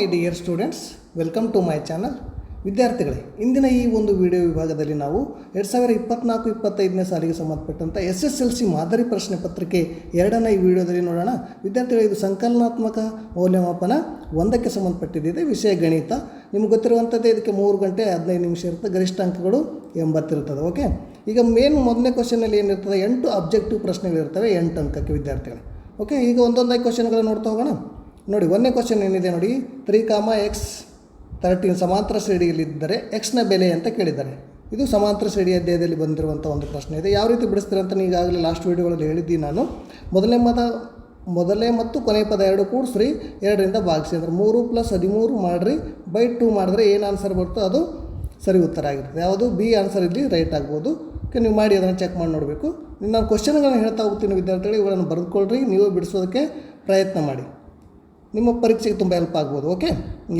My dear students, welcome to my channel. ವಿದ್ಯಾರ್ಥಿಗಳೇ, ಇಂದಿನ ಈ ಒಂದು ವಿಡಿಯೋ ವಿಭಾಗದಲ್ಲಿ ನಾವು ಎರಡು ಸಾವಿರ ಇಪ್ಪತ್ನಾಲ್ಕು, ಇಪ್ಪತ್ತೈದನೇ ಸಾಲಿಗೆ ಸಂಬಂಧಪಟ್ಟಂಥ ಎಸ್ ಎಸ್ ಎಲ್ ಸಿ ಮಾದರಿ ಪ್ರಶ್ನೆ ಪತ್ರಿಕೆ ಎರಡನೇ ಈ ವಿಡಿಯೋದಲ್ಲಿ ನೋಡೋಣ. ವಿದ್ಯಾರ್ಥಿಗಳು, ಇದು ಸಂಕಲನಾತ್ಮಕ ಮೌಲ್ಯಮಾಪನ ಒಂದಕ್ಕೆ ಸಂಬಂಧಪಟ್ಟಿದ್ದಿದೆ. ವಿಷಯ ಗಣಿತ. ನಿಮ್ಗೆ ಗೊತ್ತಿರುವಂಥದ್ದೇ ಇದಕ್ಕೆ ಮೂರು ಗಂಟೆ ಹದಿನೈದು ನಿಮಿಷ ಇರುತ್ತೆ ಗರಿಷ್ಠ ಅಂಕಗಳು ಎಂಬತ್ತಿರ್ತದೆ ಓಕೆ? ಈಗ ಮೇನ್ ಮೊದಲನೇ ಕ್ವಶನಲ್ಲಿ ಏನಿರ್ತದೆ? ಎಂಟು ಅಬ್ಜೆಕ್ಟಿವ್ ಪ್ರಶ್ನೆಗಳಿರ್ತವೆ ಎಂಟು ಅಂಕಕ್ಕೆ ವಿದ್ಯಾರ್ಥಿಗಳು, ಓಕೆ? ಈಗ ಒಂದೊಂದಾಗಿ ಕ್ವಶನ್ಗಳನ್ನ ನೋಡ್ತಾ ಹೋಗೋಣ. ನೋಡಿ, ಒಂದನೇ ಕ್ವಶನ್ ಏನಿದೆ ನೋಡಿ ತ್ರೀ ಕಾಮ ಎಕ್ಸ್ ತರ್ಟೀನ್ ಸಮಾಂತರ ಶ್ರೇಣಿಯಲ್ಲಿದ್ದರೆ ಎಕ್ಸ್ನ ಬೆಲೆ ಅಂತ ಕೇಳಿದ್ದಾರೆ. ಇದು ಸಮಾಂತರ ಶ್ರೇಣಿಯ ಅಧ್ಯಾಯದಲ್ಲಿ ಬಂದಿರುವಂಥ ಒಂದು ಪ್ರಶ್ನೆ ಇದೆ. ಯಾವ ರೀತಿ ಬಿಡಿಸ್ತೀರ ಅಂತ ಈಗಾಗಲೇ ಲಾಸ್ಟ್ ವೀಡಿಯೋಗಳಲ್ಲಿ ಹೇಳಿದ್ದೀನಿ ನಾನು. ಮೊದಲನೇ ಮತ, ಮೊದಲೇ ಮತ್ತು ಕೊನೆಯ ಪದ ಎರಡು ಕೂಡಿಸ್ರಿ, ಎರಡರಿಂದ ಭಾಗಿಸಿ. ಅಂದರೆ ಮೂರು ಪ್ಲಸ್ ಹದಿಮೂರು ಮಾಡಿರಿ ಬೈ ಟೂ ಮಾಡಿದ್ರೆ ಏನು ಆನ್ಸರ್ ಬರುತ್ತೋ ಅದು ಸರಿ ಉತ್ತರ ಆಗಿರ್ತದೆ. ಯಾವುದು? ಬಿ ಆನ್ಸರ್ ಇಲ್ಲಿ ರೈಟ್ ಆಗ್ಬೋದು. ನೀವು ಮಾಡಿ, ಅದನ್ನು ಚೆಕ್ ಮಾಡಿ ನೋಡಬೇಕು. ನಾನು ಕ್ವಶನ್ಗಳನ್ನು ಹೇಳ್ತಾ ಹೋಗ್ತೀನಿ ವಿದ್ಯಾರ್ಥಿಗಳು, ಇವುಗಳನ್ನು ಬರೆದುಕೊಳ್ಳ್ರಿ ನೀವು ಬಿಡಿಸೋದಕ್ಕೆ ಪ್ರಯತ್ನ ಮಾಡಿ. ನಿಮ್ಮ ಪರೀಕ್ಷೆಗೆ ತುಂಬ ಹೆಲ್ಪ್ ಆಗ್ಬೋದು ಓಕೆ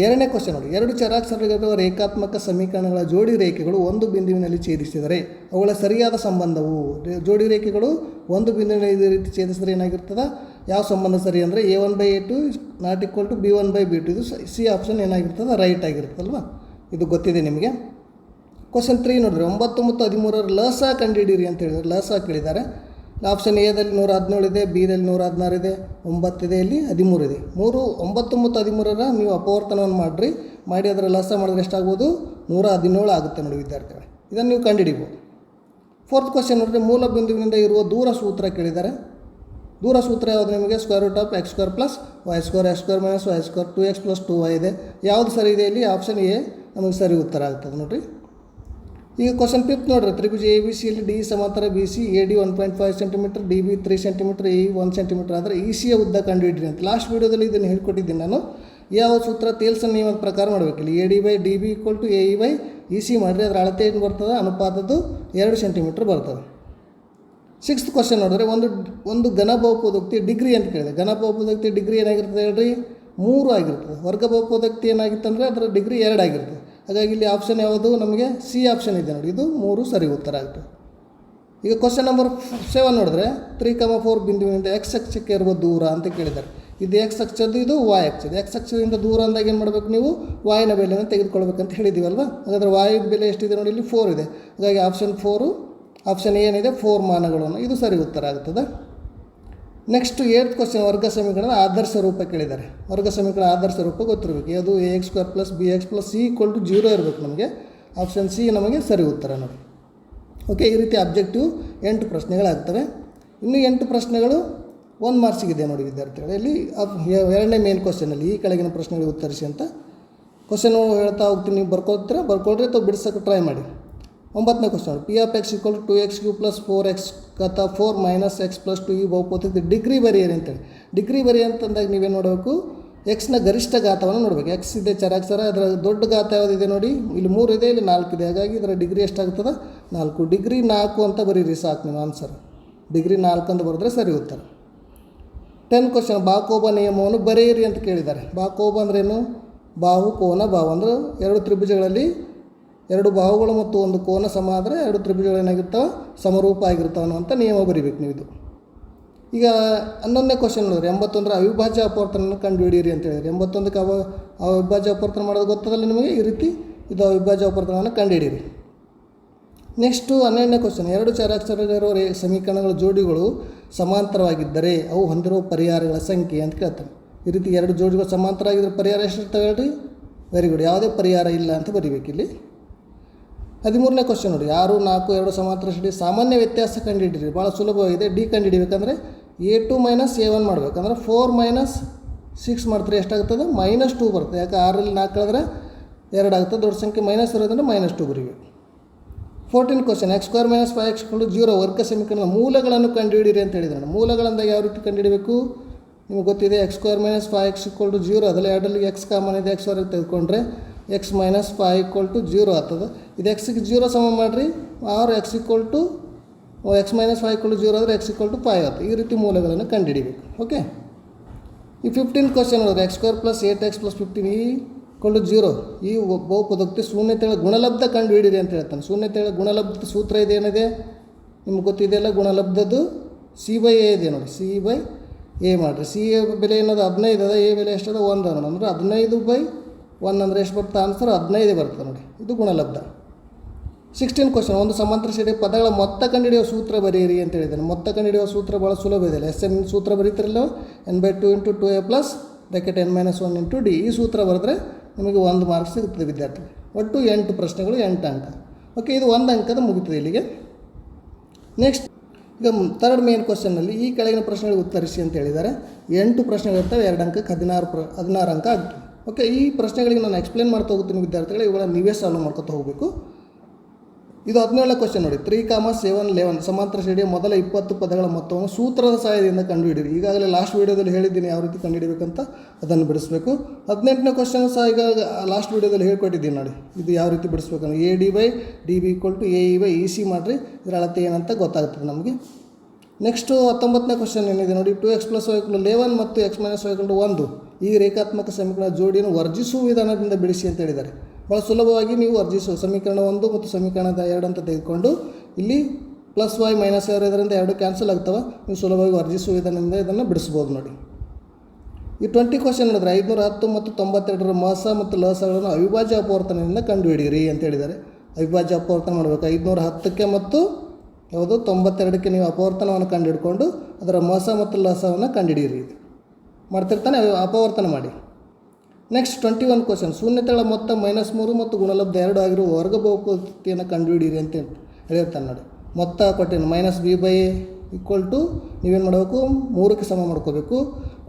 ಎರಡನೇ ಕ್ವಶನ್ ನೋಡಿ. ಎರಡು ಚರಾಕ್ಷರಗಳಿರುವ ರೇಖಾತ್ಮಕ ಸಮೀಕರಣಗಳ ಜೋಡಿ ರೇಖೆಗಳು ಒಂದು ಬಿಂದುವಿನಲ್ಲಿ ಛೇದಿಸಿದರೆ ಅವುಗಳ ಸರಿಯಾದ ಸಂಬಂಧವು ಜೋಡಿ ರೇಖೆಗಳು ಒಂದು ಬಿಂದುವಿನಲ್ಲಿ ಇದೇ ರೀತಿ ಛೇದಿಸಿದ್ರೆ ಏನಾಗಿರ್ತದೆ? ಯಾವ ಸಂಬಂಧ ಸರಿ ಅಂದರೆ a one by a two not equal to b one by b two ಇದು ಸಿ ಆಪ್ಷನ್ ಏನಾಗಿರ್ತದೆ? ರೈಟ್ ಆಗಿರುತ್ತಲ್ವಾ? ಇದು ಗೊತ್ತಿದೆ ನಿಮಗೆ. ಕ್ವಶನ್ ತ್ರೀ ನೋಡಿದ್ರೆ ಒಂಬತ್ತು ಮತ್ತು ಹದಿಮೂರರ ಲಸ ಕಂಡುಹಿಡಿಯಿರಿ ಅಂತ ಹೇಳಿದರೆ ಲಸ ಕೇಳಿದ್ದಾರೆ. ಆಪ್ಷನ್ ಎದಲ್ಲಿ ನೂರ ಹದಿನೇಳು ಇದೆ ಬಿದಲ್ಲಿ ನೂರ ಹದಿನಾರು ಇದೆ ಒಂಬತ್ತಿದೆ ಇಲ್ಲಿ ಹದಿಮೂರು ಇದೆ. ಮೂರು, ಒಂಬತ್ತು ಮತ್ತು ಹದಿಮೂರರ ನೀವು ಅಪವರ್ತನವನ್ನು ಮಾಡಿರಿ. ಮಾಡಿ ಅದರ ಲಸ ಮಾಡಿದ್ರೆ ಎಷ್ಟಾಗ್ಬೋದು? ನೂರ ಹದಿನೇಳು ಆಗುತ್ತೆ ನೋಡಿ ವಿದ್ಯಾರ್ಥಿಗಳೇ. ಇದನ್ನು ನೀವು ಕಂಡುಹಿಡಿಬೋದು ಫೋರ್ತ್ ಕ್ವಶನ್ ನೋಡಿದ್ರೆ ಮೂಲ ಬಿಂದುವಿನಿಂದ ಇರುವ ದೂರ ಸೂತ್ರ ಕೇಳಿದ್ದಾರೆ. ದೂರ ಸೂತ್ರ ಯಾವುದು ನಿಮಗೆ? Square root of x square plus y square x square minus y square two x plus two y ಇದೆ. ಯಾವುದು ಸರಿ ಇದೆ ಇಲ್ಲಿ? ಆಪ್ಷನ್ ಎ, ನಮಗೆ ಸರಿ ಉತ್ತರ ಆಗ್ತದೆ ನೋಡಿರಿ. ಈಗ ಕ್ವಶನ್ ಫಿಫ್ತ್ ನೋಡ್ರಿ, ತ್ರಿಭುಜ ಎ ಬಿ ಸಿಯಲ್ಲಿ ಡಿ ಸಮಾಂತರ B C A D one point five centimetre D B three centimetre A one centimetre ಆದರೆ ಇ ಸಿಯ ಉದ್ದ ಕಂಡುಹಿಡ್ರಿ ಅಂತ. ಲಾಸ್ಟ್ ವೀಡಿಯೋದಲ್ಲಿ ಇದನ್ನು ಹೇಳ್ಕೊಟ್ಟಿದ್ದೀನಿ ನಾನು. ಯಾವ ಸೂತ್ರ ತೇಲ್ಸನ್ ನಿಯಮದ ಪ್ರಕಾರ ಮಾಡಬೇಕಿಲ್ಲ? A D by D B equal to A E by E C ಮಾಡಿರಿ. ಅದರ ಅಳತೆ ಏನು ಬರ್ತದೆ? ಅನುಪಾತದ್ದು ಎರಡು ಸೆಂಟಿಮೀಟ್ರ್ ಬರ್ತದೆ. ಸಿಕ್ಸ್ತ್ ಕ್ವಶನ್ ನೋಡಿದ್ರೆ, ಒಂದು ಒಂದು ಘನ ಡಿಗ್ರಿ ಅಂತ ಕೇಳಿದೆ. ಘನ ಡಿಗ್ರಿ ಏನಾಗಿರ್ತದೆ ಹೇಳ್ರಿ? ಮೂರು ಆಗಿರ್ತದೆ. ವರ್ಗ ಬಹುಪದೋಕ್ತಿ ಏನಾಗಿತ್ತಂದರೆ, ಅದರ ಡಿಗ್ರಿ ಎರಡು ಆಗಿರ್ತದೆ. ಹಾಗಾಗಿ ಇಲ್ಲಿ ಆಪ್ಷನ್ ಯಾವುದು? ನಮಗೆ ಸಿ ಆಪ್ಷನ್ ಇದೆ ನೋಡಿ. ಇದು ಮೂರು ಸರಿ ಉತ್ತರ ಆಯಿತು. ಈಗ ಕ್ವಶನ್ ನಂಬರ್ ಸೆವೆನ್ ನೋಡಿದ್ರೆ ತ್ರೀ ಕಮ ಫೋರ್ ಬಿಂದುವಿನಿಂದ ಎಕ್ಸ್ ಅಕ್ಷಕ್ಕೆ ಇರುವ ದೂರ ಅಂತ ಕೇಳಿದ್ದಾರೆ. ಇದು ಎಕ್ಸ್ ಅಕ್ಷದ್ದು ಇದು ವಾಯ್ ಅಕ್ಷದ್ದು. ಎಕ್ಸ್ ಅಕ್ಷದಿಂದ ದೂರ ಅಂದಾಗ ಏನು ಮಾಡಬೇಕು ನೀವು? ವಾಯಿನ ಬೆಲೆಯನ್ನು ತೆಗೆದುಕೊಳ್ಬೇಕಂತ ಹೇಳಿದ್ದೀವಲ್ವ? ಹಾಗಾದರೆ ವಾಯು ಬೆಲೆ ಎಷ್ಟಿದೆ ನೋಡಿ ಇಲ್ಲಿ ಫೋರ್ ಇದೆ. ಹಾಗಾಗಿ ಆಪ್ಷನ್ ಫೋರು ಆಪ್ಷನ್ ಏನಿದೆ? ಫೋರ್ ಮಾನಗಳನ್ನು. ಇದು ಸರಿ ಉತ್ತರ ಆಗ್ತದೆ. ನೆಕ್ಸ್ಟ್ ಏಟ್ ಕ್ವಶನ್ ವರ್ಗ ಸಮೀಕರಣದ ಆದರ್ಶ ರೂಪ ಕೇಳಿದ್ದಾರೆ. ವರ್ಗ ಸಮೀಕರಣ ಆದರ್ಶ ರೂಪ ಗೊತ್ತಿರಬೇಕು. ಅದು a x square plus b x plus c equal to zero ಇರಬೇಕು ನಮಗೆ. ಆಪ್ಷನ್ ಸಿ ನಮಗೆ ಸರಿ ಉತ್ತರ ನೋಡಿ. ಓಕೆ ಈ ರೀತಿ ಅಬ್ಜೆಕ್ಟಿವ್ ಎಂಟು ಪ್ರಶ್ನೆಗಳಾಗ್ತವೆ. ಇನ್ನು ಎಂಟು ಪ್ರಶ್ನೆಗಳು ಒಂದು ಮಾರ್ಕ್ಸಿಗಿದೆ ನೋಡಿ ವಿದ್ಯಾರ್ಥಿಗಳು. ಇಲ್ಲಿ ಎರಡನೇ ಮೇನ್ ಕ್ವಶನಲ್ಲಿ ಈ ಕೆಳಗಿನ ಪ್ರಶ್ನೆಗಳಿಗೆ ಉತ್ತರಿಸಿ ಅಂತ. ಕ್ವಶನು ಹೇಳ್ತಾ ಹೋಗ್ತೀನಿ, ನೀವು ಬರ್ಕೊಳ್ತೀರಾ? ಬರ್ಕೊಳ್ರಿ ಅಥವಾ ಬಿಡಿಸೋಕೆ ಟ್ರೈ ಮಾಡಿ. ಒಂಬತ್ತನೇ question p of x equal to x cube plus four x ಕಥ four minus x plus two ಈ ಬಹುಪೋತಿದ್ದು ಡಿಗ್ರಿ ಬರೀರಿ ಅಂತೇಳಿ. ಡಿಗ್ರಿ ಬರಿ ಅಂತಂದಾಗ ನೀವೇನು ನೋಡಬೇಕು? ಎಕ್ಸ್ನ ಗರಿಷ್ಠ ಘಾತವನ್ನು ನೋಡಬೇಕು. ಎಕ್ಸ್ ಇದೆ ಚರಾಕ್ಷರ ಅದರ ದೊಡ್ಡ ಘಾತ ಯಾವುದಿದೆ ನೋಡಿ? ಇಲ್ಲಿ ಮೂರು ಇದೆ, ಇಲ್ಲಿ ನಾಲ್ಕು ಇದೆ. ಹಾಗಾಗಿ ಇದರ ಡಿಗ್ರಿ ಎಷ್ಟಾಗ್ತದೆ? ನಾಲ್ಕು. ಡಿಗ್ರಿ ನಾಲ್ಕು ಅಂತ ಬರೀರಿ ಸಾಕು ನೀವು ಆನ್ಸರ್ ಡಿಗ್ರಿ ನಾಲ್ಕು ಅಂತ ಬರೆದ್ರೆ ಸರಿ ಉತ್ತರ. ಟೆನ್ ಕ್ವಶನ್ ಬಾಕೋಬ ನಿಯಮವನ್ನು ಬರೆಯಿರಿ ಅಂತ ಕೇಳಿದ್ದಾರೆ. ಬಾಕೋಬ ಅಂದ್ರೇನು ಬಾಹು ಕೋನ ಬಾಹು ಅಂದರೆ ಎರಡು ತ್ರಿಭುಜಗಳಲ್ಲಿ ಎರಡು ಬಾಹುಗಳು ಮತ್ತು ಒಂದು ಕೋನ ಸಮ ಆದರೆ ಎರಡು ತ್ರಿಭುಜಗಳು ಏನಾಗಿರ್ತಾವೆ? ಸಮರೂಪ ಆಗಿರ್ತಾವೆ ಅನ್ನುವಂಥ ನಿಯಮ ಬರಿಬೇಕು ನೀವು ಇದು ಈಗ ಹನ್ನೊಂದನೇ ಕ್ವಶನ್ ನೋಡಿರಿ, ಎಂಬತ್ತೊಂದರ ಅವಿಭಾಜ್ಯ ಅಪವರ್ತನ ಕಂಡು ಹಿಡಿಯಿರಿ ಅಂತ ಹೇಳಿದ್ರೆ, ಎಂಬತ್ತೊಂದಕ್ಕೆ ಅವ, ಅವಿಭಾಜ್ಯ ಅಪವರ್ತನ ಮಾಡೋದು ಗೊತ್ತದಲ್ಲ ನಿಮಗೆ? ಈ ರೀತಿ ಇದು ಅವಿಭಾಜ್ಯ ಅಪವರ್ತನವನ್ನು ಕಂಡು ಹಿಡೀರಿ ನೆಕ್ಸ್ಟು ಹನ್ನೆರಡನೇ ಕ್ವಶನ್ ಎರಡು ಚರಾಕ್ಷರಗಳಿರುವ ಸಮೀಕರಣಗಳ ಜೋಡಿಗಳು ಸಮಾಂತರವಾಗಿದ್ದರೆ ಅವು ಹೊಂದಿರುವ ಪರಿಹಾರಗಳ ಸಂಖ್ಯೆ ಅಂತ ಕೇಳ್ತಾರೆ. ಈ ರೀತಿ ಎರಡು ಜೋಡಿಗಳು ಸಮಾಂತರ ಆಗಿದ್ದರೆ ಪರಿಹಾರ ಎಷ್ಟಿರ್ತವೆ ಹೇಳ್ರಿ? ವೆರಿ ಗುಡ್ ಯಾವುದೇ ಪರಿಹಾರ ಇಲ್ಲ ಅಂತ ಬರಿಬೇಕಿಲ್ಲಿ. ಹದಿಮೂರನೇ ಕ್ವಶನ್ ನೋಡಿ. ಆರು, ನಾಲ್ಕು, ಎರಡು ಸಮಾಂತರ ಶ್ರೇಣಿ ಸಾಮಾನ್ಯ ವ್ಯತ್ಯಾಸ ಕಂಡುಹಿಡಿರಿ ಭಾಳ ಸುಲಭವಾಗಿದೆ. D ಕಂಡುಹಿಡಿಬೇಕಂದ್ರೆ a two minus a one ಮಾಡಬೇಕಂದ್ರೆ ಫೋರ್ ಮೈನಸ್ ಸಿಕ್ಸ್ ಮಾಡ್ತಾರೆ. ಎಷ್ಟಾಗ್ತದೆ? ಮೈನಸ್ ಟೂ ಬರುತ್ತೆ. ಯಾಕೆ? ಆರಲ್ಲಿ ನಾಲ್ಕು ಕಳೆದ್ರೆ ಎರಡು ಆಗ್ತದೆ. ದೊಡ್ಡ ಸಂಖ್ಯೆ ಮೈನಸ್ ಇರೋದ್ರಿಂದ minus two ಬರೀವಿ fourteen question x square minus five x zero ವರ್ಗ ಸಮೀಕರಣದ ಮೂಲಗಳನ್ನು ಕಂಡುಹಿಡಿಯಿರಿ ಅಂತ ಹೇಳಿದ್ರೆ. ಮೂಲಗಳಿಂದ ಯಾವ ರೀತಿ ಕಂಡುಹಿಡಬೇಕು ನಿಮಗೆ ಗೊತ್ತಿದೆ x square minus five x equal zero ಅದರಲ್ಲಿ ಎರಡರಲ್ಲಿ ಎಕ್ಸ್ ಕಾಮನ್ ಇದೆ. ಎಕ್ಸ್ ಹೊರಗೆ ತೆಗೆದುಕೊಂಡ್ರೆ x minus five equal to zero ಆಗ್ತದೆ. ಇದು ಎಕ್ಸಿಗೆ ಜೀರೋ ಸಮ ಮಾಡಿರಿ ಆರು x equal to x minus five equal to zero ಆದರೆ ಎಕ್ಸ್ ಈಕ್ವಲ್ ಟು ಫೈ ಆಗುತ್ತೆ ಈ ರೀತಿ ಮೂಲಗಳನ್ನು ಕಂಡುಹಿಡಿಬೇಕು. ಓಕೆ ಈ ಫಿಫ್ಟೀನ್ ಕ್ವಶನ್ ನೋಡಿದ್ರೆ x square plus eight x plus fifteen ಈ ಕೊಂಡು ಜೀರೋ ಈ ಬಹುಪದಕ್ಕೆ ಶೂನ್ಯ ಶೂನ್ಯತೆಗಳ ಗುಣಲಬ್ಧ ಕಂಡು ಹಿಡೀರಿ ಅಂತ ಹೇಳ್ತಾನೆ. ಶೂನ್ಯತೆಗಳ ಗುಣಲಬ್ಧ ಸೂತ್ರ ಇದೇನಿದೆ ನಿಮ್ಗೆ ಗೊತ್ತಿದೆಯಲ್ಲ ಗುಣಲಬ್ಧದ್ದು ಸಿ ಬೈ ಎ ಇದೆ ನೋಡಿ. ಸಿ ಬೈ ಎ ಮಾಡಿರಿ. ಸಿ ಎ ಬೆಲೆ ಏನದು? ಹದಿನೈದು ಅದ. ಎ ಬೆಲೆ ಎಷ್ಟದ ಒಂದು ಅದ ಅಂದ್ರೆ ಹದಿನೈದು ಬೈ ಒನ್ ಅಂದರೆ ಎಷ್ಟು ಬರ್ತದೆ ಆನ್ಸರ್ ಹದಿನೈದು ಬರ್ತದೆ ನೋಡಿ. ಇದು ಗುಣಲಬ್ಧ. ಸಿಕ್ಸ್ಟೀನ್ ಕ್ವಶನ್ ಒಂದು ಸಮಾಂತರ ಶ್ರೇಣಿ ಪದಗಳ ಮೊತ್ತ ಕಂಡುಹಿಡಿಯುವ ಸೂತ್ರ ಬರೆಯಿರಿ ಅಂತ ಹೇಳಿದ್ದಾನೆ. ಮೊತ್ತ ಕಂಡುಹಿಡಿಯುವ ಸೂತ್ರ ಭಾಳ ಸುಲಭ ಇದೆ ಎಸ್ ಎನ್ ಸೂತ್ರ ಬರೀತಿರಲ್ಲ? N by two into two a plus bracket n minus one into d ಈ ಸೂತ್ರ ಬರೆದ್ರೆ ನಿಮಗೆ ಒಂದು ಮಾರ್ಕ್ಸ್ ಸಿಗುತ್ತದೆ ವಿದ್ಯಾರ್ಥಿ ಒಟ್ಟು ಎಂಟು ಪ್ರಶ್ನೆಗಳು, ಎಂಟು ಅಂಕ. ಓಕೆ ಇದು ಒಂದು ಅಂಕದ ಮುಗಿತದೆ ಇಲ್ಲಿಗೆ. ನೆಕ್ಸ್ಟ್ ಈಗ ತರ್ಡ್ ಮೇನ್ ಕ್ವಶನ್ನಲ್ಲಿ ಈ ಕೆಳಗಿನ ಪ್ರಶ್ನೆಗಳಿಗೆ ಉತ್ತರಿಸಿ ಅಂತ ಹೇಳಿದ್ದಾರೆ. ಎಂಟು ಪ್ರಶ್ನೆಗಳಿರ್ತವೆ, ಎರಡು ಅಂಕಕ್ಕೆ ಹದಿನಾರು ಪ್ರ, ಹದಿನಾರು ಅಂಕ ಆಗ್ತದೆ. ಓಕೆ ಈ ಪ್ರಶ್ನೆಗಳಿಗೆ ನಾನು ಎಕ್ಸ್ಪ್ಲೇನ್ ಮಾಡ್ತಾ ಹೋಗ್ತೀನಿ ವಿದ್ಯಾರ್ಥಿಗಳು, ಇವುಗಳನ್ನ ನೀವೇ ಸಾಲ್ವ್ ಮಾಡ್ಕೊತಾ ಹೋಗಬೇಕು. ಇದು ಹದಿನೇಳನೇ ಕ್ವಶನ್ ನೋಡಿ. ತ್ರೀ ಕಾಮ ಸೆವೆನ್ ಲೆವೆನ್ ಸಮಾಂತರ ಶ್ರೇಣಿಯ ಮೊದಲ ಇಪ್ಪತ್ತು ಪದಗಳ ಮೊತ್ತವನ್ನು ಸೂತ್ರದ ಸಹಾಯದಿಂದ ಕಂಡುಹಿಡಿಯಿರಿ. ಈಗಾಗಲೇ ಲಾಸ್ಟ್ ವೀಡಿಯೋದಲ್ಲಿ ಹೇಳಿದ್ದೀನಿ ಯಾವ ರೀತಿ ಕಂಡುಹಿಡಬೇಕಂತ, ಅದನ್ನು ಬಿಡಿಸಬೇಕು. ಹದಿನೆಂಟನೇ ಕ್ವಶನ್ ಸಹ ಈಗ ಲಾಸ್ಟ್ ವೀಡಿಯೋದಲ್ಲಿ ಹೇಳ್ಕೊಟ್ಟಿದ್ದೀನಿ ನೋಡಿ. ಇದು ಯಾವ ರೀತಿ ಬಿಡಿಸ್ಬೇಕಂದ್ರೆ A D by D B equal to A E by E C ಮಾಡಿರಿ. ಇದರ ಅಳತೆ ಏನಂತ ಗೊತ್ತಾಗ್ತದೆ ನಮಗೆ. ನೆಕ್ಸ್ಟು ಹತ್ತೊಂಬತ್ತನೇ ಕ್ವಶನ್ ಏನಿದೆ ನೋಡಿ two x plus y equal eleven ಮತ್ತು ಎಕ್ಸ್ ಮೈನಸ್ ವೈಕ್ಲು ಒಂದು. ಈ ರೇಖಾತ್ಮಕ ಸಮೀಕರಣ ಜೋಡಿಯನ್ನು ವರ್ಜಿಸುವ ವಿಧಾನದಿಂದ ಬಿಡಿಸಿ ಅಂತ ಹೇಳಿದ್ದಾರೆ. ಭಾಳ ಸುಲಭವಾಗಿ ನೀವು ವರ್ಜಿಸುವ ಸಮೀಕರಣ ಒಂದು ಮತ್ತು ಸಮೀಕರಣದ ಎರಡು ಅಂತ ತೆಗೆದುಕೊಂಡು ಇಲ್ಲಿ ಪ್ಲಸ್ ವೈ ಮೈನಸ್ ಎರಡು ಇದರಿಂದ ಎರಡು ಕ್ಯಾನ್ಸಲ್ ಆಗ್ತವೆ. ನೀವು ಸುಲಭವಾಗಿ ವರ್ಜಿಸುವ ವಿಧಾನದಿಂದ ಇದನ್ನು ಬಿಡಿಸ್ಬೋದು ನೋಡಿ. ಈ ಟ್ವೆಂಟಿ ಕ್ವಶನ್ ನೋಡಿದ್ರೆ ಐದುನೂರ ಹತ್ತು ಮತ್ತು ತೊಂಬತ್ತೆರಡರ ಮಾಸ ಮತ್ತು ಲಸಗಳನ್ನು ಅವಿಭಾಜ್ಯ ಅಪವರ್ತನದಿಂದ ಕಂಡುಹಿಡಿಯಿರಿ ಅಂತ ಹೇಳಿದ್ದಾರೆ. ಅವಿಭಾಜ್ಯ ಅಪವರ್ತನ ಮಾಡಬೇಕು. ಐದುನೂರ ಹತ್ತಕ್ಕೆ ಮತ್ತು ಯಾವುದು? ತೊಂಬತ್ತೆರಡಕ್ಕೆ ನೀವು ಅಪವರ್ತನವನ್ನು ಕಂಡುಹಿಡ್ಕೊಂಡು ಅದರ ಮಸ ಮತ್ತು ಲಸವನ್ನು ಕಂಡುಹಿಡಿಯಿರಿ. ಮಾಡ್ತಿರ್ತಾನೆ ಅಪವರ್ತನ ಮಾಡಿ. ನೆಕ್ಸ್ಟ್ ಟ್ವೆಂಟಿ ಒನ್ ಕ್ವಶನ್ ಶೂನ್ಯತೆಗಳ ಮೊತ್ತ ಮೈನಸ್ ಮೂರು ಮತ್ತು ಗುಣಲಬ್ಧ ಎರಡು ಆಗಿರುವ ವರ್ಗ ಬಹುಪತಿಯನ್ನು ಕಂಡುಹಿಡಿಯಿರಿ ಅಂತ ಹೇಳಿರ್ತಾನೆ ನೋಡಿ. ಮೊತ್ತ ಕೊಟ್ಟಿನ minus b by equal to ನೀವೇನು ಮಾಡಬೇಕು? ಮೂರಕ್ಕೆ ಸಮ ಮಾಡ್ಕೋಬೇಕು.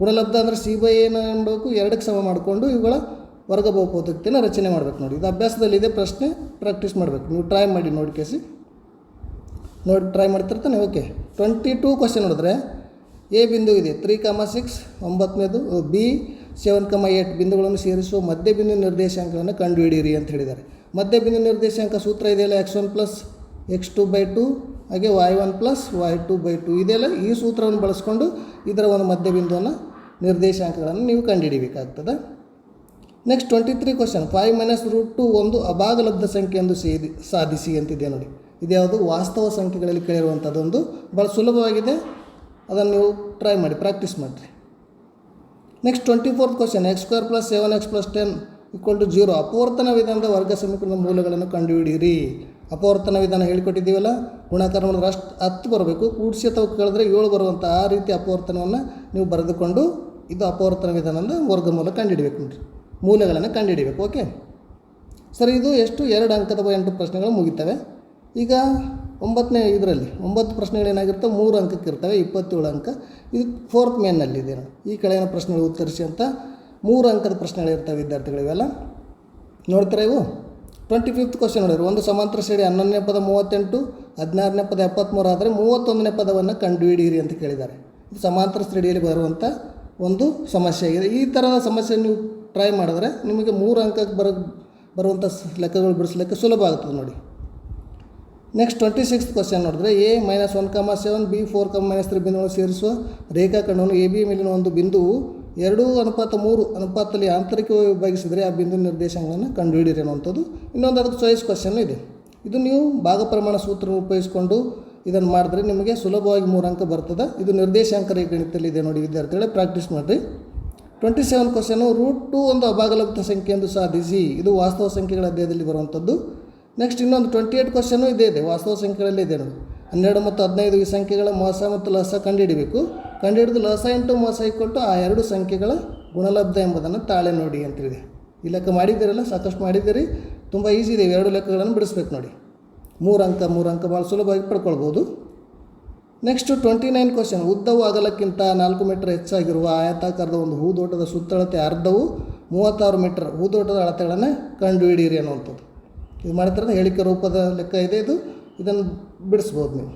ಗುಣಲಬ್ಧ ಅಂದರೆ ಸಿ ಬೈ ಏನು ಮಾಡಬೇಕು ಎರಡಕ್ಕೆ ಸಮ ಮಾಡಿಕೊಂಡು ಇವುಗಳ ವರ್ಗ ಬಹುಪತಿಯನ್ನು ರಚನೆ ಮಾಡಬೇಕು ನೋಡಿ. ಇದು ಅಭ್ಯಾಸದಲ್ಲಿ ಇದೆ, ಪ್ರಶ್ನೆ ಪ್ರಾಕ್ಟೀಸ್ ಮಾಡಬೇಕು. ನೀವು ಟ್ರೈ ಮಾಡಿ ನೋಡಿ ಕೇಸಿ. ನೋಡಿ ಟ್ರೈ ಮಾಡ್ತಿರ್ತಾನೆ ಓಕೆ ಟ್ವೆಂಟಿ ಟೂ ಕ್ವಶನ್ ನೋಡಿದ್ರೆ ಎ ಬಿಂದು ಇದೆ. ತ್ರೀ ಕಮ ಸಿಕ್ಸ್, ಒಂಬತ್ತನೇದು ಬಿ, ಸೆವೆನ್ ಕಮ ಏಟ್ ಬಿಂದುಗಳನ್ನು ಸೇರಿಸುವ ಮಧ್ಯ ಬಿಂದು ನಿರ್ದೇಶಾಂಕಗಳನ್ನು ಕಂಡುಹಿಡಿಯಿರಿ ಅಂತ ಹೇಳಿದ್ದಾರೆ. ಮಧ್ಯ ಬಿಂದು ನಿರ್ದೇಶಾಂಕ ಸೂತ್ರ ಇದೆಯಲ್ಲ? X one plus x two by two, ಹಾಗೆ y one plus y two by two ಇದೆಲ್ಲ ಈ ಸೂತ್ರವನ್ನು ಬಳಸ್ಕೊಂಡು ಇದರ ಒಂದು ಮಧ್ಯ ಬಿಂದುವನ್ನು ನಿರ್ದೇಶಾಂಕಗಳನ್ನು ನೀವು ಕಂಡುಹಿಡಿಬೇಕಾಗ್ತದೆ. Next twenty three question. Five minus root two ಒಂದು ಅಭಾಗಲಬ್ಧ ಸಂಖ್ಯೆ ಎಂದು ಸೇದಿ, ಸಾಧಿಸಿ ಅಂತಿದೆ ನೋಡಿ. ಇದ್ಯಾವುದು ವಾಸ್ತವ ಸಂಖ್ಯೆಗಳಲ್ಲಿ ಕೇಳಿರುವಂಥದ್ದೊಂದು. ಭಾಳ ಸುಲಭವಾಗಿದೆ. ಅದನ್ನು ನೀವು ಟ್ರೈ ಮಾಡಿ ಪ್ರಾಕ್ಟೀಸ್ ಮಾಡಿರಿ. Next twenty fourth question x square plus seven x plus ten equal to zero ಅಪವರ್ತನ ವಿಧಾನದ ವರ್ಗ ಸಮೀಕರಣದ ಮೂಲಗಳನ್ನು ಕಂಡುಹಿಡಿಯಿರಿ. ಅಪವರ್ತನ ವಿಧಾನ ಹೇಳಿಕೊಟ್ಟಿದ್ದೀವಲ್ಲ, ಗುಣಾಕಾರ ಮಾಡಿದ್ರೆ ಅಷ್ಟು ಹತ್ತು ಬರಬೇಕು. ಕೂಡಿಸಿ ಅಥವಾ ಕೇಳಿದ್ರೆ ಏಳು ಬರುವಂಥ ಆ ರೀತಿ ಅಪವರ್ತನವನ್ನು ನೀವು ಬರೆದುಕೊಂಡು ಇದು ಅಪವರ್ತನ ವಿಧಾನದ ವರ್ಗಮೂಲ ಕಂಡುಹಿಡಬೇಕು ನೋಡಿರಿ. ಮೂಲಗಳನ್ನು ಕಂಡುಹಿಡಿಬೇಕು ಓಕೆ ಸರ್, ಇದು ಎಷ್ಟು? ಎರಡು ಅಂಕದ ಎಂಟು ಪ್ರಶ್ನೆಗಳು ಮುಗಿತವೆ. ಈಗ ಒಂಬತ್ತನೇ ಇದರಲ್ಲಿ ಒಂಬತ್ತು ಪ್ರಶ್ನೆಗಳು ಏನಾಗಿರ್ತವೆ ಮೂರು ಅಂಕಕ್ಕೆ ಇರ್ತವೆ, ಇಪ್ಪತ್ತೇಳು ಅಂಕ. ಇದು ಫೋರ್ತ್ ಮೇನ್ನಲ್ಲಿದೆ ಈ ಕೆಳಗಿನ ಪ್ರಶ್ನೆಗಳು ಉತ್ತರಿಸಿ ಅಂತ ಮೂರು ಅಂಕದ ಪ್ರಶ್ನೆಗಳಿರ್ತವೆ ವಿದ್ಯಾರ್ಥಿಗಳಿವೆಲ್ಲ ನೋಡ್ತಾರೆ ಇವು? ಟ್ವೆಂಟಿ ಫಿಫ್ತ್ ಕ್ವಶನ್ ನೋಡಿದ್ರೆ ಒಂದು ಸಮಾಂತರ ಶ್ರೇಣಿ ಹನ್ನೊಂದನೇ ಪದ ಮೂವತ್ತೆಂಟು, ಹದಿನಾರನೇ ಪದ ಎಪ್ಪತ್ತ್ಮೂರು ಆದರೆ ಮೂವತ್ತೊಂದನೇ ಪದವನ್ನು ಕಂಡುಹಿಡಿಯಿರಿ ಅಂತ ಕೇಳಿದ್ದಾರೆ. ಇದು ಸಮಾಂತರ ಶ್ರೇಣಿಯಲ್ಲಿ ಬರುವಂಥ ಒಂದು ಸಮಸ್ಯೆ ಆಗಿದೆ. ಈ ಥರದ ಸಮಸ್ಯೆ ನೀವು ಟ್ರೈ ಮಾಡಿದ್ರೆ ನಿಮಗೆ ಮೂರು ಅಂಕಕ್ಕೆ ಬರೋ, ಬರುವಂಥ ಲೆಕ್ಕಗಳು ಬಿಡಿಸ್ಲಿಕ್ಕೆ ಸುಲಭ ಆಗ್ತದೆ ನೋಡಿ. ನೆಕ್ಸ್ಟ್ ಟ್ವೆಂಟಿ ಸಿಕ್ಸ್ ಕ್ವಶನ್ ನೋಡಿದ್ರೆ A minus one comma seven B four comma minus three ಬಿಂದುಗಳನ್ನು ಸೇರಿಸುವ ರೇಖಾಖಂಡವನ್ನು ಎ ಬಿ ಮೇಲಿನ ಒಂದು ಬಿಂದು ಎರಡು ಅನುಪಾತ ಮೂರು ಅನುಪಾತದಲ್ಲಿ ಆಂತರಿಕವಾಗಿ ವಿಭಾಗಿಸಿದರೆ ಆ ಬಿಂದು ನಿರ್ದೇಶನಗಳನ್ನು ಕಂಡುಹಿಡಿಯಿರಿ ಅನ್ನುವಂಥದ್ದು ಇನ್ನೊಂದು ಅದಕ್ಕೆ ಚಾಯ್ಸ್ ಕ್ವಶನ್ ಇದೆ. ಇದು ನೀವು ಭಾಗ ಪ್ರಮಾಣ ಸೂತ್ರ ಉಪಯೋಗಿಸಿಕೊಂಡು ಇದನ್ನು ಮಾಡಿದ್ರೆ ನಿಮಗೆ ಸುಲಭವಾಗಿ ಮೂರು ಅಂಕ ಬರ್ತದೆ. ಇದು ನಿರ್ದೇಶಾಂಕ ರೇಖಾಗಣಿತದಲ್ಲಿ ಇದೆ ನೋಡಿ ವಿದ್ಯಾರ್ಥಿಗಳೇ ಪ್ರಾಕ್ಟೀಸ್ ಮಾಡಿರಿ. Twenty seven question root two ಒಂದು ಅಭಾಗಲಬ್ಧ ಸಂಖ್ಯೆ ಎಂದು ಸಾಧಿಸಿ, ಇದು ವಾಸ್ತವ ಸಂಖ್ಯೆಗಳ ಅಧ್ಯಾಯದಲ್ಲಿ ಬರುವಂಥದ್ದು. ನೆಕ್ಸ್ಟ್ ಇನ್ನೊಂದು ಟ್ವೆಂಟಿ ಏಯ್ಟ್ ಕ್ವಶನು ಇದೇ, ಇದೆ. ವಾಸ್ತವ ಸಂಖ್ಯೆಗಳಲ್ಲಿ ಇದೆ ನೋಡಿ. ಹನ್ನೆರಡು ಮತ್ತು ಹದಿನೈದು ಈ ಸಂಖ್ಯೆಗಳ ಮೋಸ ಮತ್ತು ಲಸ ಕಂಡುಹಿಡಿಬೇಕು. ಕಂಡುಹಿಡಿದು ಲಸ ಇಂಟು ಮೋಸ ಇಕ್ಕೊಟ್ಟು ಆ ಎರಡು ಸಂಖ್ಯೆಗಳ ಗುಣಲಬ್ಧ ಎಂಬುದನ್ನು ತಾಳೆ ನೋಡಿ ಅಂತೇಳಿದೆ ಈ ಲೆಕ್ಕ ಮಾಡಿದ್ದೀರಲ್ಲ, ಸಾಕಷ್ಟು ಮಾಡಿದ್ದೀರಿ. ತುಂಬ ಈಸಿ ಇದೆ, ಎರಡು ಲೆಕ್ಕಗಳನ್ನು ಬಿಡಿಸ್ಬೇಕು ನೋಡಿ. ಮೂರು ಅಂಕ ಮೂರು ಅಂಕ ಭಾಳ ಸುಲಭವಾಗಿ ಪಡ್ಕೊಳ್ಬೋದು. ನೆಕ್ಸ್ಟ್ ಟ್ವೆಂಟಿ ನೈನ್ ಕ್ವಶನ್ ಉದ್ದವು ಅಗಲಕ್ಕಿಂತ ನಾಲ್ಕು ಮೀಟರ್ ಹೆಚ್ಚಾಗಿರುವ ಆಯತಾಕಾರದ ಒಂದು ಹೂದೋಟದ ಸುತ್ತಳತೆ ಅರ್ಧವು ಮೂವತ್ತಾರು ಮೀಟರ್ ಹೂದೋಟದ ಅಳತೆಗಳನ್ನು ಕಂಡುಹಿಡಿಯಿರಿ ಅನ್ನುವಂಥದ್ದು. ಇದು ಮಾಡಿದ್ರೆ ಹೇಳಿಕೆ ರೂಪದ ಲೆಕ್ಕ ಇದೆ ಇದು. ಇದನ್ನು ಬಿಡಿಸ್ಬೋದು ನೀವು.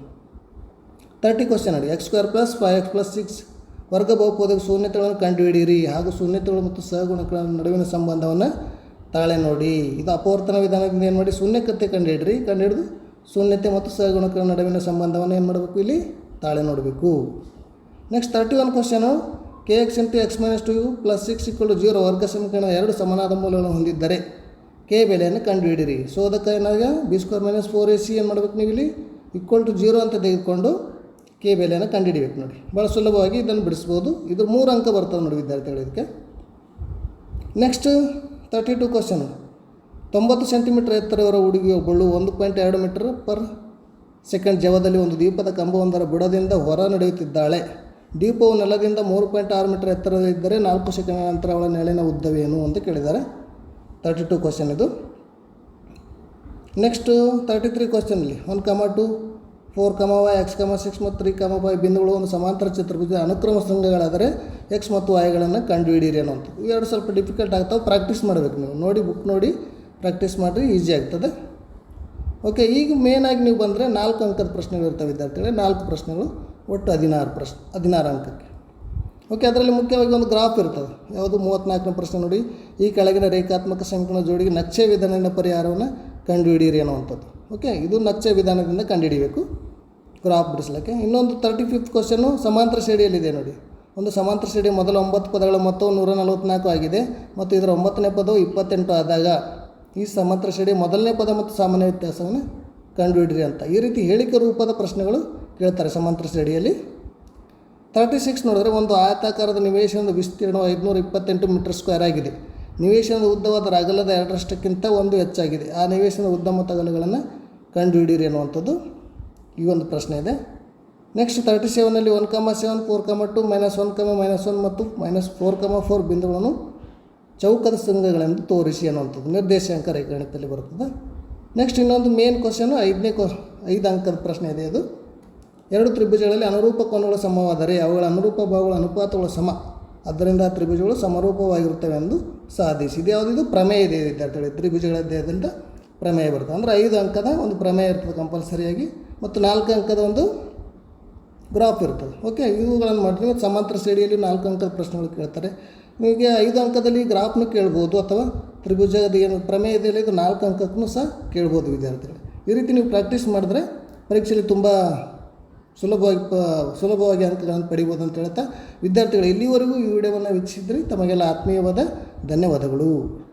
ತರ್ಟಿ ಕ್ವಶನ್ ನೋಡಿ. X square plus five x plus six ವರ್ಗ ಬಹುಪದಕ್ಕೆ ಶೂನ್ಯತೆಗಳನ್ನು ಕಂಡುಹಿಡಿಯಿರಿ. ಹಾಗೂ ಶೂನ್ಯತೆಗಳು ಮತ್ತು ಸಹಗುಣಗಳ ನಡುವಿನ ಸಂಬಂಧವನ್ನು ತಾಳೆ ನೋಡಿ. ಇದು ಅಪವರ್ತನ ವಿಧಾನದಿಂದ ಏನು ಮಾಡಿ? ಶೂನ್ಯಕತೆ ಕಂಡುಹಿಡ್ರಿ ಕಂಡುಹಿಡಿದು ಶೂನ್ಯತೆ ಮತ್ತು ಸಹಗುಣಗಳ ನಡುವಿನ ಸಂಬಂಧವನ್ನು ಏನು ಮಾಡಬೇಕು ಇಲ್ಲಿ? ತಾಳೆ ನೋಡಬೇಕು. Next thirty one question k x into x minus two plus six equal zero ವರ್ಗ ಸಮೀಕರಣ ಎರಡು ಸಮನಾದ ಮೂಲಗಳನ್ನು ಹೊಂದಿದ್ದರೆ ಕೆ ಬೆಲೆಯನ್ನು ಕಂಡುಹಿಡಿರಿ ಸೊ ಅದಕ್ಕೆ ಏನಾಗ? B square minus four a c ಏನು ಮಾಡ್ಬೇಕು ನೀವು ಇಲ್ಲಿ ಈಕ್ವಲ್ ಟು ಜೀರೋ ಅಂತ ತೆಗೆದುಕೊಂಡು ಕೆ ಬೆಲೆಯನ್ನು ಕಂಡುಹಿಡಿಬೇಕು ನೋಡಿ. ಭಾಳ ಸುಲಭವಾಗಿ ಇದನ್ನು ಬಿಡಿಸ್ಬೋದು. ಇದು ಮೂರು ಅಂಕ ಬರ್ತದೆ ನೋಡಿ ವಿದ್ಯಾರ್ಥಿಗಳು ಇದಕ್ಕೆ. ನೆಕ್ಸ್ಟ್ ತರ್ಟಿ ಟು ಕ್ವಶನ್ ತೊಂಬತ್ತು ಸೆಂಟಿಮೀಟರ್ ಎತ್ತರವರ ಹುಡುಗಿಯೊಬ್ಬಳು ಒಂದು ಪಾಯಿಂಟ್ ಎರಡು ಮೀಟರ್ ಪರ್ ಸೆಕೆಂಡ್ ಜವದಲ್ಲಿ ಒಂದು ದೀಪದ ಕಂಬವೊಂದರ ಬುಡದಿಂದ ಹೊರ ನಡೆಯುತ್ತಿದ್ದಾಳೆ. ದೀಪವು ನೆಲದಿಂದ ಮೂರು ಪಾಯಿಂಟ್ ಆರು ಮೀಟರ್ ಎತ್ತರದಲ್ಲಿದ್ದರೆ ನಾಲ್ಕು ಸೆಕೆಂಡ್ ನಂತರ ಅವಳ ನೆರಳಿನ ಉದ್ದವೇನು ಅಂತ ಕೇಳಿದ್ದಾರೆ. ತರ್ಟಿ ಟು ಕ್ವಶನ್ ಇದು. Next thirty three ಕ್ವಶನಲ್ಲಿ one comma two four comma y x comma six ಮತ್ತು ತ್ರೀ ಕಮ ಫೈ ಬಿಂದುಗಳು ಒಂದು ಸಮಾಂತರ ಚಿತ್ರಭುಜ ಅನುಕ್ರಮ ಸಂಘಗಳಾದರೆ ಎಕ್ಸ್ ಮತ್ತು ವೈಗಳನ್ನು ಕಂಡುಹಿಡಿಯಿರಿ ಅನ್ನೋಂಥದ್ದು ಇವೆರಡು ಸ್ವಲ್ಪ ಡಿಫಿಕಲ್ಟ್ ಆಗ್ತಾವೆ ಪ್ರಾಕ್ಟೀಸ್ ಮಾಡಬೇಕು ನೀವು. ನೋಡಿ ಬುಕ್ ನೋಡಿ ಪ್ರಾಕ್ಟೀಸ್ ಮಾಡಿರಿ ಈಸಿ ಆಗ್ತದೆ. ಓಕೆ ಈಗ ಮೇನಾಗಿ ನೀವು ಬಂದರೆ ನಾಲ್ಕು ಅಂಕದ ಪ್ರಶ್ನೆಗಳು ಇರ್ತವೆ, ವಿದ್ಯಾರ್ಥಿಗಳೇ. ನಾಲ್ಕು ಪ್ರಶ್ನೆಗಳು, ಒಟ್ಟು ಹದಿನಾರು ಪ್ರಶ್ನೆ, ಹದಿನಾರು ಅಂಕಕ್ಕೆ. ಓಕೆ ಅದರಲ್ಲಿ ಮುಖ್ಯವಾಗಿ ಒಂದು ಗ್ರಾಫ್ ಇರ್ತದೆ. ಯಾವುದು ಮೂವತ್ತ್ನಾಲ್ಕನೇ ಪ್ರಶ್ನೆ ನೋಡಿ. ಈ ಕೆಳಗಿನ ರೇಖಾತ್ಮಕ ಸಂಕಲನ ಜೋಡಿಗೆ ನಕ್ಷೆ ವಿಧಾನದ ಪರಿಹಾರವನ್ನು ಕಂಡುಹಿಡಿಯಿರಿ ಅನ್ನುವಂಥದ್ದು. ಓಕೆ ಇದು ನಕ್ಷೆ ವಿಧಾನದಿಂದ ಕಂಡುಹಿಡಿಬೇಕು. ಗ್ರಾಫ್ ಬಿಡಿಸ್ಲಿಕ್ಕೆ. ಇನ್ನೊಂದು ತರ್ಟಿ ಫಿಫ್ತ್ ಕ್ವಶನು ಸಮಾಂತರ ಶ್ರೇಣಿಯಲ್ಲಿದೆ ನೋಡಿ. ಒಂದು ಸಮಾಂತರ ಶ್ರೇಣಿ ಮೊದಲ ಒಂಬತ್ತು ಪದಗಳ ಮೊತ್ತವು ನೂರ ನಲವತ್ತ್ನಾಲ್ಕು ಆಗಿದೆ. ಮತ್ತು ಇದರ ಒಂಬತ್ತನೇ ಪದವು ಇಪ್ಪತ್ತೆಂಟು ಆದಾಗ ಈ ಸಮಾಂತರ ಶ್ರೇಣಿ ಮೊದಲನೇ ಪದ ಮತ್ತು ಸಾಮಾನ್ಯ ವ್ಯತ್ಯಾಸವನ್ನು ಕಂಡುಹಿಡಿರಿ ಅಂತ. ಈ ರೀತಿ ಹೇಳಿಕೆ ರೂಪದ ಪ್ರಶ್ನೆಗಳು ಕೇಳ್ತಾರೆ ಸಮಾಂತರ ಶ್ರೇಣಿಯಲ್ಲಿ. ತರ್ಟಿ ಸಿಕ್ಸ್ ನೋಡಿದ್ರೆ ಒಂದು ಆಯತಾಕಾರದ ನಿವೇಶನದ ವಿಸ್ತೀರ್ಣ ಐದುನೂರ ಇಪ್ಪತ್ತೆಂಟು ಮೀಟರ್ ಸ್ಕ್ವೇರ್ ಆಗಿದೆ. ನಿವೇಶನದ ಉದ್ದವಾದ ಅಗಲದ ಎರಡರಷ್ಟಕ್ಕಿಂತ ಒಂದು ಹೆಚ್ಚಾಗಿದೆ. ಆ ನಿವೇಶನದ ಉದ್ದ ಮತ್ತು ಅಗಲಗಳನ್ನು ಕಂಡುಹಿಡಿಯಿರಿ ಅನ್ನುವಂಥದ್ದು ಈ ಒಂದು ಪ್ರಶ್ನೆ ಇದೆ. Next thirty ಸೆವೆನಲ್ಲಿ one comma seven four comma two minus one comma minus one ಮತ್ತು ಮೈನಸ್ ಫೋರ್ ಕಮ ಫೋರ್ ಬಿಂದುಗಳನ್ನು ಚೌಕದ ಸಂಘಗಳೆಂದು ತೋರಿಸಿ ಅನ್ನುವಂಥದ್ದು ನಿರ್ದೇಶಾಂಕ ರೇಖಾಗಣಿತದಲ್ಲಿ ಬರ್ತದೆ ನೆಕ್ಸ್ಟ್ ಇನ್ನೊಂದು ಮೇನ್ ಕ್ವಶನು ಐದನೇ ಕ್ವ ಐದು ಅಂಕದ ಪ್ರಶ್ನೆ ಇದೆ ಅದು ಎರಡು ತ್ರಿಭುಜಗಳಲ್ಲಿ ಅನುರೂಪ ಕೋನಗಳು ಸಮವಾದರೆ ಅವುಗಳ ಅನುರೂಪ ಭಾಗಗಳ ಅನುಪಾತಗಳು ಸಮ. ಆದ್ದರಿಂದ ಆ ತ್ರಿಭುಜಗಳು ಸಮರೂಪವಾಗಿರುತ್ತವೆ ಎಂದು ಸಾಧಿಸಿ. ಇದು ಯಾವುದಿದು ಪ್ರಮೇಯ ಇದೆ ವಿದ್ಯಾರ್ಥಿಗಳು. ತ್ರಿಭುಜಗಳ ದೇಹದಿಂದ ಪ್ರಮೇಯ ಬರುತ್ತೆ ಅಂದರೆ ಐದು ಅಂಕದ ಒಂದು ಪ್ರಮೇಯ ಇರ್ತದೆ ಕಂಪಲ್ಸರಿಯಾಗಿ. ಮತ್ತು ನಾಲ್ಕು ಅಂಕದ ಒಂದು ಗ್ರಾಫ್ ಇರ್ತದೆ. ಓಕೆ? ಇವುಗಳನ್ನು ಮಾಡಿದ್ರೆ ಸಮಾಂತರ ಶ್ರೇಣಿಯಲ್ಲಿ ನಾಲ್ಕು ಅಂಕದ ಪ್ರಶ್ನೆಗಳು ಕೇಳ್ತಾರೆ. ನಿಮಗೆ ಐದು ಅಂಕದಲ್ಲಿ ಗ್ರಾಫ್ನು ಕೇಳ್ಬೋದು ಅಥವಾ ತ್ರಿಭುಜದ ಏನು ಪ್ರಮೇಯ ಇದೆಯಲ್ಲ ಇದು ನಾಲ್ಕು ಅಂಕಕ್ಕೂ ಸಹ ಕೇಳ್ಬೋದು ವಿದ್ಯಾರ್ಥಿಗಳು. ಈ ರೀತಿ ನೀವು ಪ್ರಾಕ್ಟೀಸ್ ಮಾಡಿದ್ರೆ ಪರೀಕ್ಷೆಯಲ್ಲಿ ತುಂಬ ಸುಲಭವಾಗಿ, ಪ, ಸುಲಭವಾಗಿ ಅಂಕಗಳನ್ನು ಪಡಿಬೋದು ಅಂತ ಹೇಳ್ತಾ ವಿದ್ಯಾರ್ಥಿಗಳು, ಇಲ್ಲಿವರೆಗೂ ಈ ವಿಡಿಯೋವನ್ನು ವೀಕ್ಷಿಸಿದ್ರಿ ತಮಗೆಲ್ಲ ಆತ್ಮೀಯವಾದ ಧನ್ಯವಾದಗಳು.